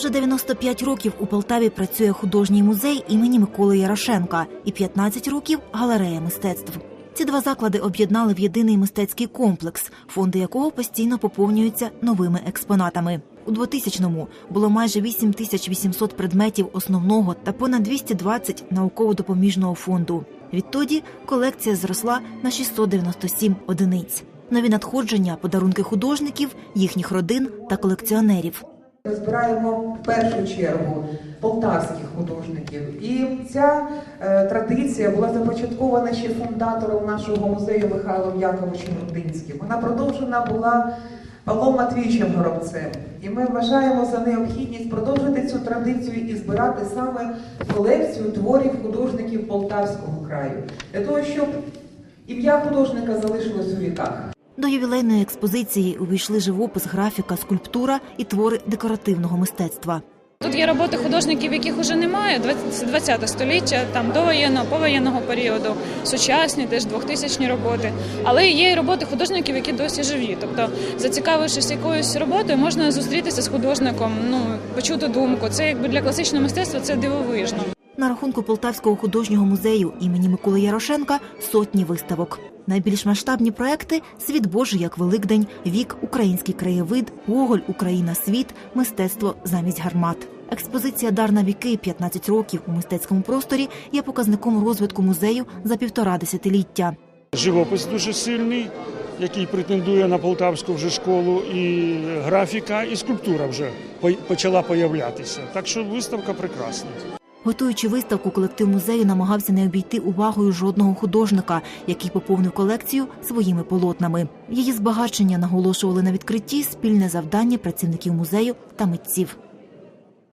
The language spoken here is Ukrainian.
Вже 95 років у Полтаві працює художній музей імені Миколи Ярошенка і 15 років галерея мистецтв. Ці два заклади об'єднали в єдиний мистецький комплекс, фонди якого постійно поповнюються новими експонатами. У 2000-му було майже 8800 предметів основного та понад 220 науково-допоміжного фонду. Відтоді колекція зросла на 697 одиниць. Нові надходження, подарунки художників, їхніх родин та колекціонерів. Ми збираємо в першу чергу полтавських художників. І ця е, традиція була започаткована ще фундатором нашого музею Михайлом Яковичем Рудинським. Вона продовжена була Павлом Матвійовичем Горобцем. І ми вважаємо за необхідність продовжити цю традицію і збирати саме колекцію творів художників Полтавського краю, для того, щоб ім'я художника залишилось у віках. До ювілейної експозиції увійшли живопис, графіка, скульптура і твори декоративного мистецтва. Тут є роботи художників, яких уже немає, 20 століття, там довоєнного, повоєнного періоду, сучасні, теж 2000-ні роботи. Але є і роботи художників, які досі живі. Тобто, зацікавившись якоюсь роботою, можна зустрітися з художником, ну почути думку. Це якби для класичного мистецтва це дивовижно. На рахунку Полтавського художнього музею імені Миколи Ярошенка сотні виставок. Найбільш масштабні проекти Світ Божий як Великдень, Вік, Український краєвид, Гоголь, Україна, світ, мистецтво замість гармат. Експозиція Дар на віки 15 років у мистецькому просторі є показником розвитку музею за півтора десятиліття. Живопис дуже сильний, який претендує на полтавську вже школу, і графіка, і скульптура вже почала появлятися. Так що виставка прекрасна. Готуючи виставку, колектив музею намагався не обійти увагою жодного художника, який поповнив колекцію своїми полотнами. Її збагачення наголошували на відкритті спільне завдання працівників музею та митців.